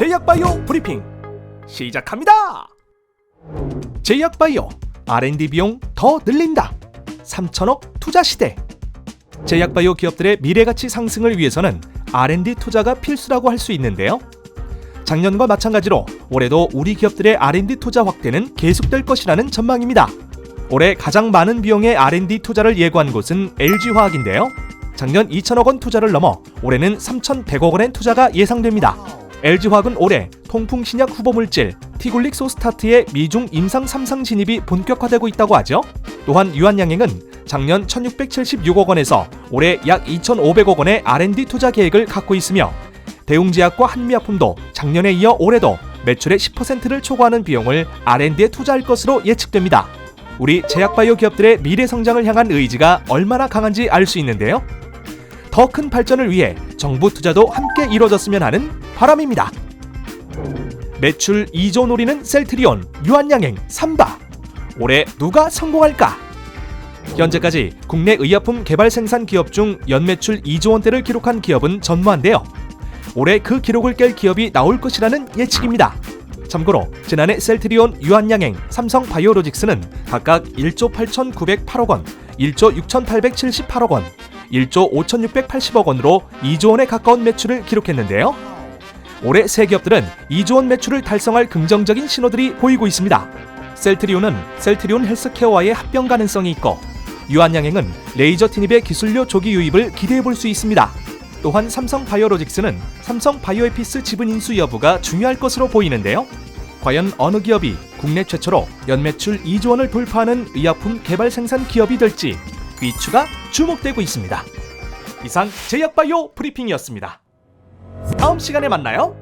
제약바이오 브리핑 시작합니다. 제약바이오 R&D 비용 더 늘린다. 3천억 투자 시대. 제약바이오 기업들의 미래 가치 상승을 위해서는 R&D 투자가 필수라고 할 수 있는데요. 작년과 마찬가지로 올해도 우리 기업들의 R&D 투자 확대는 계속될 것이라는 전망입니다. 올해 가장 많은 비용의 R&D 투자를 예고한 곳은 LG화학인데요. 작년 2천억 원 투자를 넘어 올해는 3,100억 원의 투자가 예상됩니다. LG화학은 올해 통풍 신약 후보 물질 티굴릭 소스타트의 미중 임상 3상 진입이 본격화되고 있다고 하죠. 또한 유한양행은 작년 1,676억 원에서 올해 약 2,500억 원의 R&D 투자 계획을 갖고 있으며 대웅제약과 한미약품도 작년에 이어 올해도 매출의 10%를 초과하는 비용을 R&D에 투자할 것으로 예측됩니다. 우리 제약바이오 기업들의 미래 성장을 향한 의지가 얼마나 강한지 알 수 있는데요. 더 큰 발전을 위해 정부 투자도 함께 이루어졌으면 하는 바람입니다. 매출 2조 노리는 셀트리온, 유한양행, 삼바. 올해 누가 성공할까? 현재까지 국내 의약품 개발 생산 기업 중 연매출 2조 원대를 기록한 기업은 전무한데요. 올해 그 기록을 깰 기업이 나올 것이라는 예측입니다. 참고로 지난해 셀트리온, 유한양행, 삼성 바이오로직스는 각각 1조 8,908억 원, 1조 6,878억 원, 1조 5,680억 원으로 2조 원에 가까운 매출을 기록했는데요. 올해 세 기업들은 2조 원 매출을 달성할 긍정적인 신호들이 보이고 있습니다. 셀트리온은 셀트리온 헬스케어와의 합병 가능성이 있고 유한양행은 레이저 티닙의 기술료 조기 유입을 기대해 볼 수 있습니다. 또한 삼성 바이오로직스는 삼성 바이오에피스 지분 인수 여부가 중요할 것으로 보이는데요. 과연 어느 기업이 국내 최초로 연매출 2조 원을 돌파하는 의약품 개발 생산 기업이 될지 귀추가 주목되고 있습니다. 이상 제약바이오 브리핑이었습니다. 다음 시간에 만나요.